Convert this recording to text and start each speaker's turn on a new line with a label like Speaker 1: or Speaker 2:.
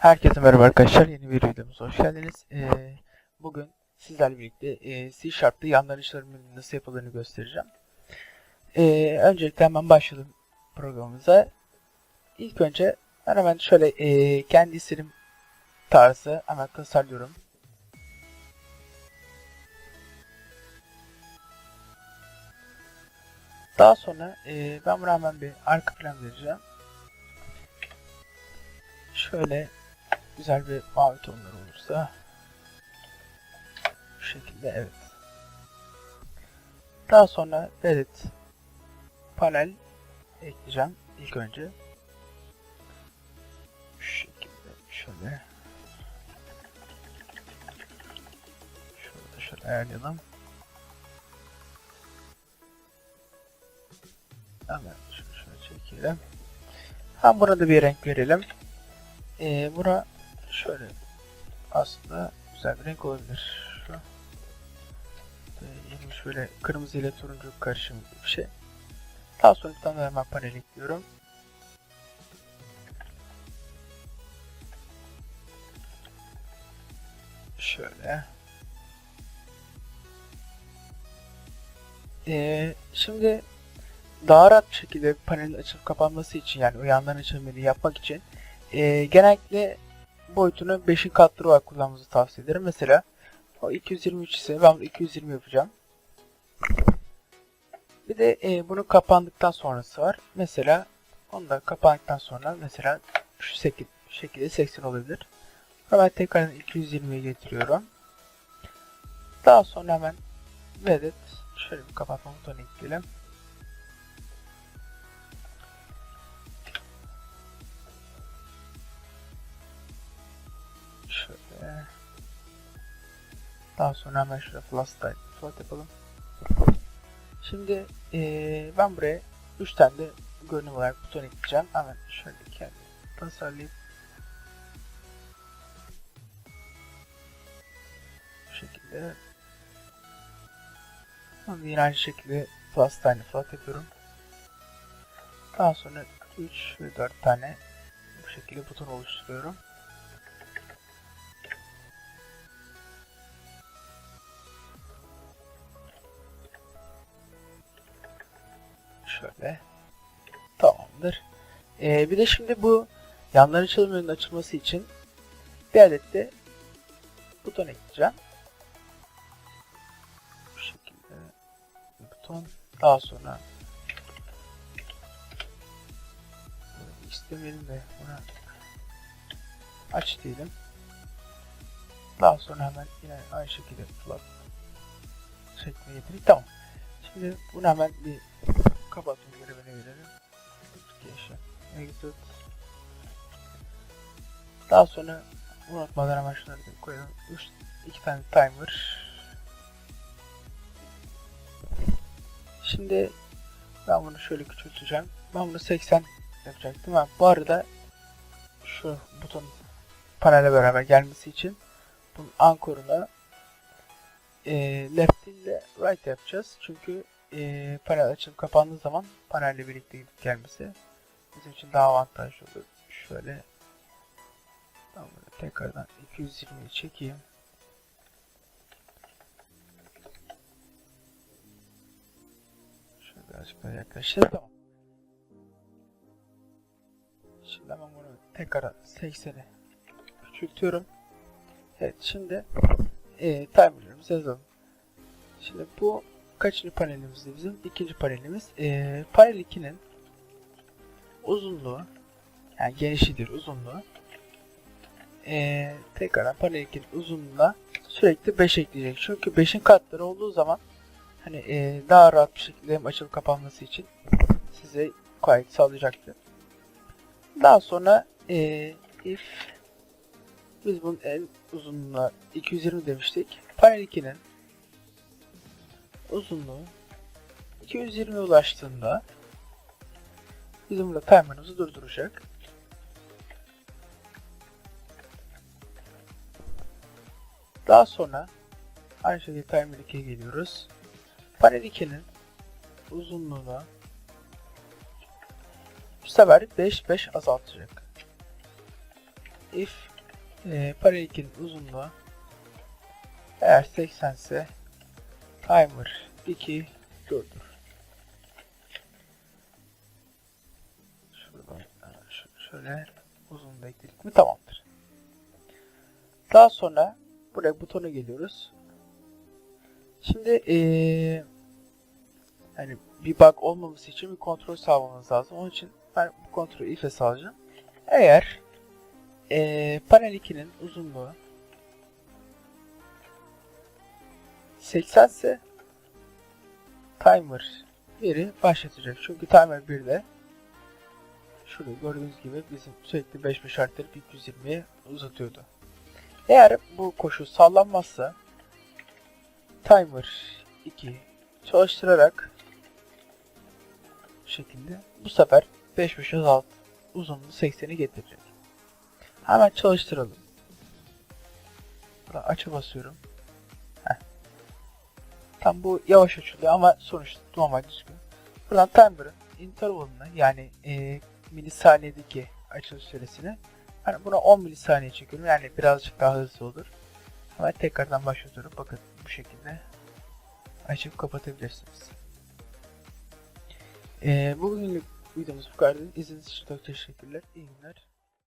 Speaker 1: Herkese merhaba arkadaşlar. Yeni bir videomuza hoş geldiniz. Ee, bugün sizlerle birlikte e, C Sharp'ta yanlar işleminin nasıl yapıldığını göstereceğim. Ee, öncelikle hemen başlayalım programımıza. İlk önce hemen şöyle e, kendi istedim tarzı hemen tasarlıyorum. Daha sonra e, ben buna hemen bir arka plan vereceğim. Şöyle güzel bir mavi tonlar olursa bu şekilde evet. Daha sonra edit panel ekleyeceğim ilk önce. Şu şekilde şöyle. Şurada şöyle ayarlayalım. Hemen şunu şöyle çekelim. Hem buna da bir renk verelim. Ee, buna şöyle aslında güzel bir renk olabilir. Ee, yeni şöyle kırmızı ile turuncu karışımı gibi bir şey. Daha sonra bir tane hemen panel ekliyorum. Şöyle. Ee, şimdi daha rahat bir şekilde panelin açılıp kapanması için yani uyanların açılımını yapmak için e, genellikle boyutunu 5'in katları olarak kullanmanızı tavsiye ederim. Mesela o 223 ise ben bunu 220 yapacağım. Bir de e, bunun kapandıktan sonrası var. Mesela onu da kapandıktan sonra mesela şu şekil, şekilde 80 olabilir. Hemen tekrardan 220'ye getiriyorum. Daha sonra hemen Vedet şöyle bir kapatma butonu ekleyelim. Daha sonra hemen şurada flash type float yapalım. Şimdi eee, ben buraya 3 tane de görünüm olarak buton ekleyeceğim. Hemen şöyle kendi tasarlayıp bu şekilde Onu yine aynı şekilde plus tane float yapıyorum. Daha sonra 3 ve 4 tane bu şekilde buton oluşturuyorum. Şöyle. Tamamdır. Ee, bir de şimdi bu yanların açılımının açılması için bir adet de buton ekleyeceğim. Bu şekilde buton. Daha sonra istemeyelim de buna aç diyelim. Daha sonra hemen yine aynı şekilde flat şekline getirdik. Tamam. Şimdi bunu hemen bir kapatma görevine verelim. Geçe. Exit. Daha sonra unutmadan hemen şunları koyalım. 3 2 tane timer. Şimdi ben bunu şöyle küçülteceğim. Ben bunu 80 yapacaktım. Ha, bu arada şu buton panele beraber gelmesi için bunun ankoruna e, left ile right yapacağız. Çünkü e, panel açılıp kapandığı zaman panelle birlikte gidip gelmesi bizim için daha avantajlı olur. Şöyle tekrardan 220'yi çekeyim. Şöyle birazcık daha yaklaştır. Tamam. Şimdi hemen bunu tekrar 80'e küçültüyorum. Evet şimdi e, timerlarımızı yazalım. Şimdi bu kaçıncı panelimizde bizim? İkinci panelimiz. E, panel 2'nin uzunluğu yani genişliğidir uzunluğu e, tekrardan panel 2'nin uzunluğuna sürekli 5 ekleyecek. Çünkü 5'in katları olduğu zaman hani e, daha rahat bir şekilde açılıp kapanması için size kolaylık sağlayacaktır. Daha sonra e, if biz bunun en uzunluğuna 220 demiştik. Panel 2'nin uzunluğu 220'ye ulaştığında bizim burada timer'ımızı durduracak. Daha sonra aynı şekilde timer 2'ye geliyoruz. Panel 2'nin uzunluğuna bu sefer 5 5 azaltacak. if e, panel 2'nin uzunluğu eğer 80 ise timer 2 durdur. Şuradan şöyle uzunluğu ekledik mi tamamdır. Daha sonra buraya butona geliyoruz. Şimdi eee hani bir bug olmaması için bir kontrol sağlamamız lazım. Onun için ben bu kontrolü if'e sağlayacağım. Eğer eee panel 2'nin uzunluğu 80 ise timer 1'i başlatacak. Çünkü timer 1'de şurada gördüğünüz gibi bizim sürekli 5 5 arttırıp 220'ye uzatıyordu. Eğer bu koşu sağlanmazsa timer 2 çalıştırarak bu şekilde bu sefer 5 5 azalt uzunluğu 80'i getirecek. Hemen çalıştıralım. Burada açı basıyorum. Tam bu yavaş açılıyor ama sonuçta normal düzgün. Buradan timer'ın intervalını yani e, milisaniyedeki açılış süresini ben buna 10 milisaniye çekiyorum. Yani birazcık daha hızlı olur. Hemen tekrardan başlatıyorum. Bakın bu şekilde açıp kapatabilirsiniz. Ee, bugünlük videomuz bu kadar. İzlediğiniz için çok teşekkürler. İyi günler.